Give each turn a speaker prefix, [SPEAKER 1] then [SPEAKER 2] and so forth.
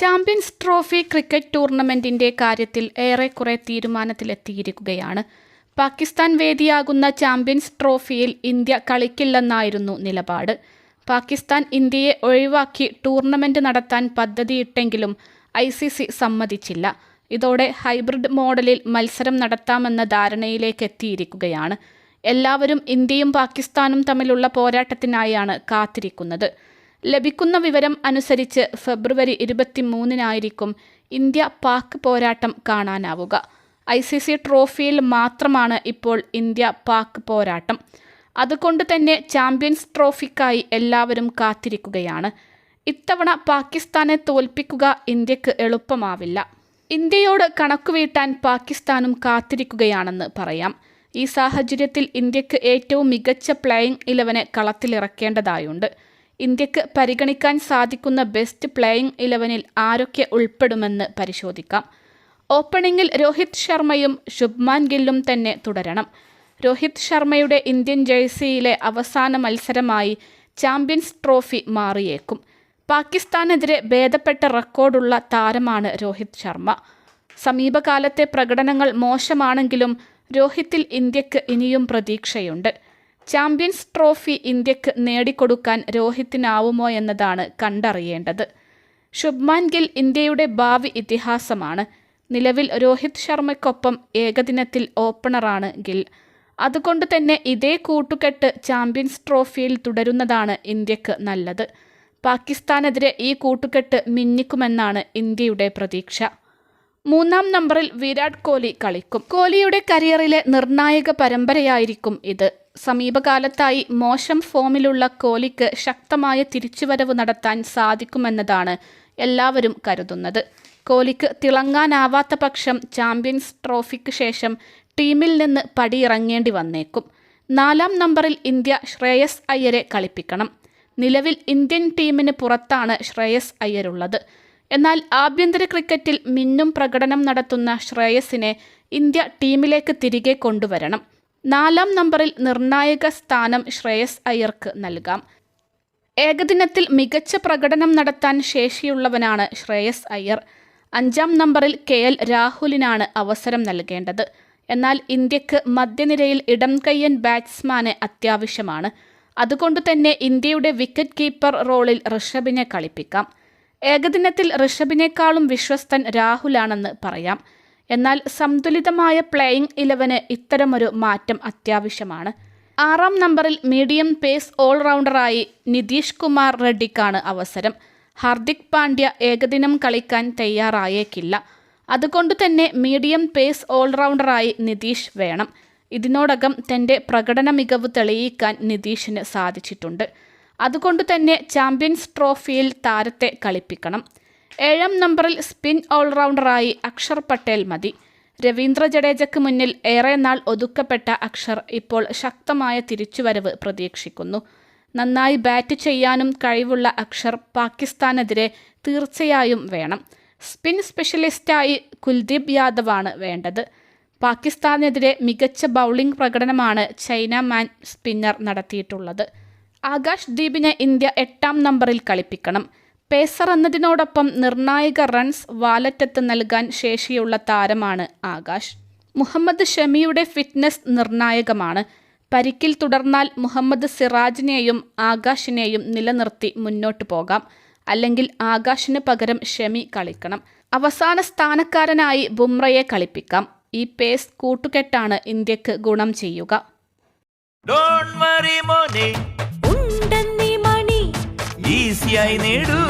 [SPEAKER 1] Champions trophy cricket ടൂർണമെന്റിന്റെ കാര്യത്തിൽ ഏറെക്കുറെ തീരുമാനത്തിലെത്തിയിരിക്കുകയാണ്. പാകിസ്ഥാൻ വേദിയാകുന്ന ചാമ്പ്യൻസ് ട്രോഫിയിൽ ഇന്ത്യ കളിക്കില്ലെന്നായിരുന്നു നിലപാട്. പാകിസ്ഥാൻ ഇന്ത്യയെ ഒഴിവാക്കി ടൂർണമെന്റ് നടത്താൻ പദ്ധതിയിട്ടെങ്കിലും ഐ സി സി സമ്മതിച്ചില്ല. ഇതോടെ ഹൈബ്രിഡ് മോഡലിൽ മത്സരം നടത്താമെന്ന ധാരണയിലേക്ക് എത്തിയിരിക്കുകയാണ് എല്ലാവരും ഇന്ത്യയും പാകിസ്ഥാനും തമ്മിലുള്ള പോരാട്ടത്തിനായാണ് കാത്തിരിക്കുന്നത്. ലഭിക്കുന്ന വിവരം അനുസരിച്ച് ഫെബ്രുവരി ഇരുപത്തിമൂന്നിനായിരിക്കും ഇന്ത്യ പാക് പോരാട്ടം കാണാനാവുക. ഐ സി സി ട്രോഫിയിൽ മാത്രമാണ് ഇപ്പോൾ ഇന്ത്യ പാക് പോരാട്ടം. അതുകൊണ്ട് തന്നെ ചാമ്പ്യൻസ് ട്രോഫിക്കായി എല്ലാവരും കാത്തിരിക്കുകയാണ്. ഇത്തവണ പാകിസ്ഥാനെ തോൽപ്പിക്കുക ഇന്ത്യയ്ക്ക് എളുപ്പമാവില്ല. ഇന്ത്യയോട് കണക്കുവീട്ടാൻ പാകിസ്ഥാനും കാത്തിരിക്കുകയാണെന്ന് പറയാം. ഈ സാഹചര്യത്തിൽ ഇന്ത്യയ്ക്ക് ഏറ്റവും മികച്ച പ്ലേയിങ് ഇലവനെ കളത്തിലിറക്കേണ്ടതായുണ്ട്. ഇന്ത്യയ്ക്ക് പരിഗണിക്കാൻ സാധിക്കുന്ന ബെസ്റ്റ് പ്ലേയിങ് ഇലവനിൽ ആരൊക്കെ ഉൾപ്പെടുമെന്ന് പരിശോധിക്കാം. ഓപ്പണിംഗിൽ രോഹിത് ശർമ്മയും ശുഭ്മാൻ ഗില്ലും തന്നെ തുടരണം. രോഹിത് ശർമ്മയുടെ ഇന്ത്യൻ ജേഴ്സിയിലെ അവസാന മത്സരമായി ചാമ്പ്യൻസ് ട്രോഫി മാറിയേക്കും. പാകിസ്ഥാനെതിരെ ഭേദപ്പെട്ട റെക്കോർഡുള്ള താരമാണ് രോഹിത് ശർമ്മ. സമീപകാലത്തെ പ്രകടനങ്ങൾ മോശമാണെങ്കിലും രോഹിത്തിൽ ഇന്ത്യയ്ക്ക് ഇനിയും പ്രതീക്ഷയുണ്ട്. ചാമ്പ്യൻസ് ട്രോഫി ഇന്ത്യയ്ക്ക് നേടിക്കൊടുക്കാൻ രോഹിത്തിനാവുമോ എന്നതാണ് കണ്ടറിയേണ്ടത്. ശുഭ്മാൻ ഗിൽ ഇന്ത്യയുടെ ഭാവി ഇതിഹാസമാണ്. നിലവിൽ രോഹിത് ശർമ്മയ്ക്കൊപ്പം ഏകദിനത്തിൽ ഓപ്പണറാണ് ഗിൽ. അതുകൊണ്ട് തന്നെ ഇതേ കൂട്ടുകെട്ട് ചാമ്പ്യൻസ് ട്രോഫിയിൽ തുടരുന്നതാണ് ഇന്ത്യയ്ക്ക് നല്ലത്. പാകിസ്ഥാനെതിരെ ഈ കൂട്ടുകെട്ട് മിന്നിക്കുമെന്നാണ് ഇന്ത്യയുടെ പ്രതീക്ഷ. മൂന്നാം നമ്പറിൽ വിരാട് കോഹ്ലി കളിക്കും. കോഹ്ലിയുടെ കരിയറിലെ നിർണായക പരമ്പരയായിരിക്കും ഇത്. സമീപകാലത്തായി മോശം ഫോമിലുള്ള കോലിക്ക് ശക്തമായ തിരിച്ചുവരവ് നടത്താൻ സാധിക്കുമെന്നതാണ് എല്ലാവരും കരുതുന്നത്. കോഹ്ലിക്ക് തിളങ്ങാനാവാത്ത പക്ഷം ചാമ്പ്യൻസ് ട്രോഫിക്ക് ശേഷം ടീമിൽ നിന്ന് പടിയിറങ്ങേണ്ടി വന്നേക്കും. നാലാം നമ്പറിൽ ഇന്ത്യ ശ്രേയസ് അയ്യരെ കളിപ്പിക്കണം. നിലവിൽ ഇന്ത്യൻ ടീമിന് പുറത്താണ് ശ്രേയസ് അയ്യരുള്ളത്. എന്നാൽ ആഭ്യന്തര ക്രിക്കറ്റിൽ മിന്നും പ്രകടനം നടത്തുന്ന ശ്രേയസിനെ ഇന്ത്യ ടീമിലേക്ക് തിരികെ കൊണ്ടുവരണം. നാലാം നമ്പറിൽ നിർണായക സ്ഥാനം ശ്രേയസ് അയ്യർക്ക് നൽകാം. ഏകദിനത്തിൽ മികച്ച പ്രകടനം നടത്താൻ ശേഷിയുള്ളവനാണ് ശ്രേയസ് അയ്യർ. അഞ്ചാം നമ്പറിൽ കെ എൽ രാഹുലിനാണ് അവസരം നൽകേണ്ടത്. എന്നാൽ ഇന്ത്യയ്ക്ക് മധ്യനിരയിൽ ഇടം കയ്യൻ ബാറ്റ്സ്മാന് അത്യാവശ്യമാണ്. അതുകൊണ്ട് തന്നെ ഇന്ത്യയുടെ വിക്കറ്റ് കീപ്പർ റോളിൽ ഋഷഭിനെ കളിപ്പിക്കാം. ഏകദിനത്തിൽ ഋഷഭിനേക്കാളും വിശ്വസ്തൻ രാഹുലാണെന്ന് പറയാം. എന്നാൽ സന്തുലിതമായ പ്ലേയിങ് ഇലവന് ഇത്തരമൊരു മാറ്റം അത്യാവശ്യമാണ്. ആറാം നമ്പറിൽ മീഡിയം പേസ് ഓൾറൗണ്ടറായി നിതീഷ് കുമാർ റെഡ്ഡിക്കാണ് അവസരം. ഹാർദിക് പാണ്ഡ്യ ഏകദിനം കളിക്കാൻ തയ്യാറായേക്കില്ല. അതുകൊണ്ട് തന്നെ മീഡിയം പേസ് ഓൾറൗണ്ടറായി നിതീഷ് വേണം. ഇതിനോടകം തന്റെ പ്രകടന മികവ് തെളിയിക്കാൻ നിതീഷിന് സാധിച്ചിട്ടുണ്ട്. അതുകൊണ്ട് തന്നെ ചാമ്പ്യൻസ് ട്രോഫിയിൽ താരത്തെ കളിപ്പിക്കണം. ഏഴാം നമ്പറിൽ സ്പിൻ ഓൾറൗണ്ടറായി അക്ഷർ പട്ടേൽ മതി. രവീന്ദ്ര ജഡേജയ്ക്ക് മുന്നിൽ ഏറെ നാൾ ഒതുക്കപ്പെട്ട അക്ഷർ ഇപ്പോൾ ശക്തമായ തിരിച്ചുവരവ് പ്രതീക്ഷിക്കുന്നു. നന്നായി ബാറ്റ് ചെയ്യാനും കഴിവുള്ള അക്ഷർ പാകിസ്ഥാനെതിരെ തീർച്ചയായും വേണം. സ്പിൻ സ്പെഷ്യലിസ്റ്റായി കുൽദീപ് യാദവാണ് വേണ്ടത്. പാകിസ്ഥാനെതിരെ മികച്ച ബൗളിംഗ് പ്രകടനമാണ് ചൈന മാൻ സ്പിന്നർ നടത്തിയിട്ടുള്ളത്. ആകാശ് ദീപിനെ ഇന്ത്യ എട്ടാം നമ്പറിൽ കളിപ്പിക്കണം. പേസർ എന്നതിനോടൊപ്പം നിർണായക റൺസ് വാലറ്റത്ത് നൽകാൻ ശേഷിയുള്ള താരമാണ് ആകാശ്. മുഹമ്മദ് ഷമിയുടെ ഫിറ്റ്നസ് നിർണായകമാണ്. പരിക്കിൽ തുടർന്നാൽ മുഹമ്മദ് സിറാജിനെയും ആകാശിനെയും നിലനിർത്തി മുന്നോട്ടു പോകാം. അല്ലെങ്കിൽ ആകാശിന് പകരം ഷമി കളിക്കണം. അവസാന സ്ഥാനക്കാരനായി ബുംറയെ കളിപ്പിക്കാം. ഈ പേസ് കൂട്ടുകെട്ടാണ് ഇന്ത്യയ്ക്ക് ഗുണം ചെയ്യുക.
[SPEAKER 2] ഡോൺ വറി മോനെ.
[SPEAKER 3] ഉണ്ടെന്നി മണി.
[SPEAKER 2] ഈസിയായി നേടൂ.